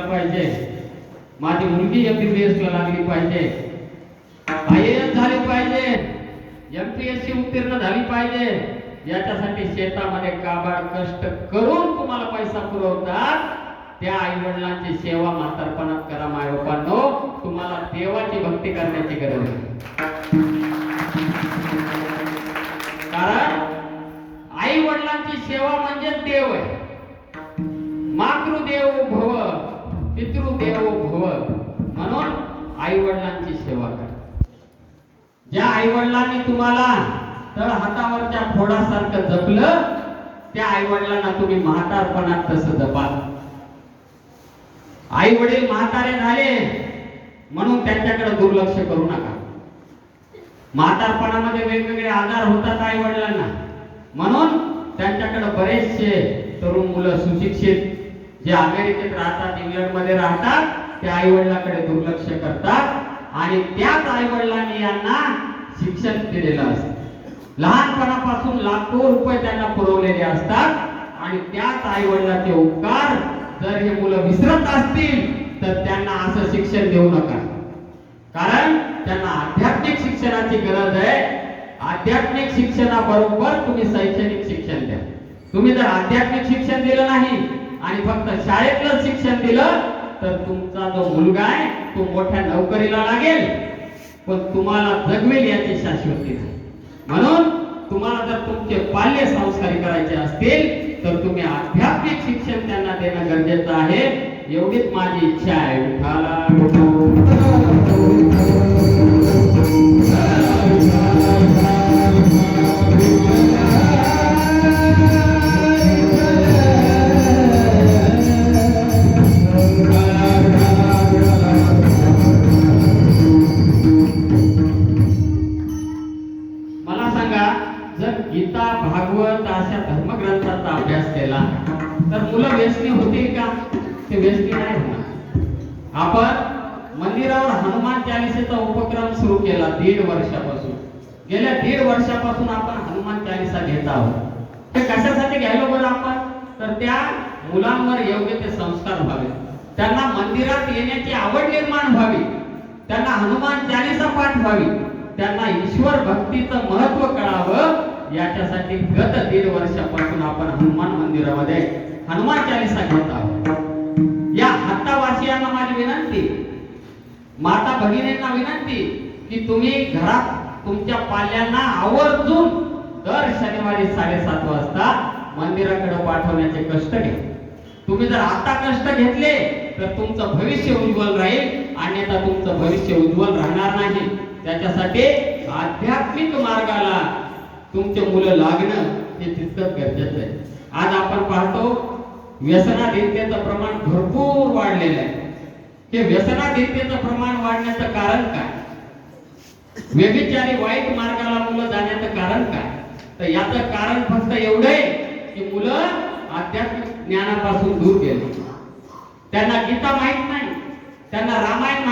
पाहिजे. माझी मुलगी एमबीबीएस ला लागली पाहिजे. आय एस झाली पाहिजे. एमपीएससी उत्तीर्ण झाली पाहिजे. याच्यासाठी शेतामध्ये काबाड कष्ट करून तुम्हाला पैसा पुरवतात. त्या आई वडिलांची सेवा म्हातारपणात करा मायबापांनो तुम्हाला देवाची भक्ती करण्याची गरज आहे. पितृदेव भव म्हणून आई वडिलांची सेवा करा. ज्या आई वडिलांनी तुम्हाला तळ हातावरच्या फोडासारखं जपलं त्या आई वडिलांना तुम्ही म्हातारपणात तसं जपाल. आई वडील म्हातारे झाले म्हणून त्यांच्याकडे दुर्लक्ष करू नका. म्हातारपणामध्ये वेगवेगळे आजार होतात आई वडिलांना म्हणून त्यांच्याकडे बरेचसे तरुण मुलं सुशिक्षित जे अमेरिकेत राहतात इंग्लंडमध्ये राहतात ते आई वडिलाकडे दुर्लक्ष करतात आणि त्याच आई वडिलांनी यांना शिक्षण दिलेलं असतं. लहानपणापासून लाखो रुपये त्यांना पुरवलेले असतात आणि त्याच आई वडिलांचे उपकार जर हे मुलं विसरत असतील तर त्यांना असं शिक्षण देऊ नका. कारण त्यांना आध्यात्मिक शिक्षणाची गरज आहे. आध्यात्मिक शिक्षणाबरोबर तुम्ही शैक्षणिक शिक्षण द्या. तुम्ही जर आध्यात्मिक शिक्षण दिलं नाही आणि फक्त शाळेतलं शिक्षण दिलं तर तुमचा जो मुलगा आहे तो मोठ्या नोकरीला लागेल. पण तुम्हाला जगवेल याची शाश्वती नाही. म्हणून तुम्हाला जर तुमचे बाल्य संस्कारी करायचे असतील तर तुम्ही आध्यात्मिक शिक्षण त्यांना देणं गरजेचं आहे. एवढीच माझी इच्छा आहे. विठाला भागवत अशा धर्मग्रंथाचा अभ्यास केला? तर मुलं व्यसनी होतील का? ते व्यसनी नाही होणार. आपण मंदिरावर हनुमान चालिसेचा उपक्रम सुरू केला दीड वर्षापासून. गेल्या दीड वर्षापासून आपण हनुमान चालिसा घेत आहोत. ते कशासाठी घ्यायलो बरं आपण? तर त्या मुलांवर योग्य ते संस्कार व्हावे. त्यांना मंदिरात येण्याची आवड निर्माण व्हावी. त्यांना हनुमान चालिसा पाठ व्हावी. त्यांना ईश्वर भक्तीचं महत्त्व याच्यासाठी गत दीड वर्षापासून आपण हनुमान मंदिरामध्ये हनुमान चालिसा घेत आहोत. या हत्तावासियांना माझी विनंती माता भगिनींना विनंती की तुम्ही घरात तुमच्या पाल्यांना आवर्जून दर शनिवारी साडेसात वाजता मंदिराकडे पाठवण्याचे कष्ट घ्या. तुम्ही जर आता कष्ट घेतले तर तुमचं भविष्य उज्ज्वल राहील अन्यथा तुमचं भविष्य उज्ज्वल राहणार नाही. त्याच्यासाठी आध्यात्मिक मार्गाला तुमचे मुलं लागणं हे तितकंच गरजेचं आहे. आज आपण पाहतो व्यसनाधीनतेचं प्रमाण भरपूर वाढलेलं आहे. हे व्यसनाधीनतेचं प्रमाण वाढण्याचं कारण काय? व्यभिचारी वाईट मार्गाला मुलं जाण्याचं कारण काय? तर याचं कारण फक्त एवढं आहे की मुलं आध्यात्मिक ज्ञानापासून दूर गेले. त्यांना गीता माहीत नाही. त्यांना रामायण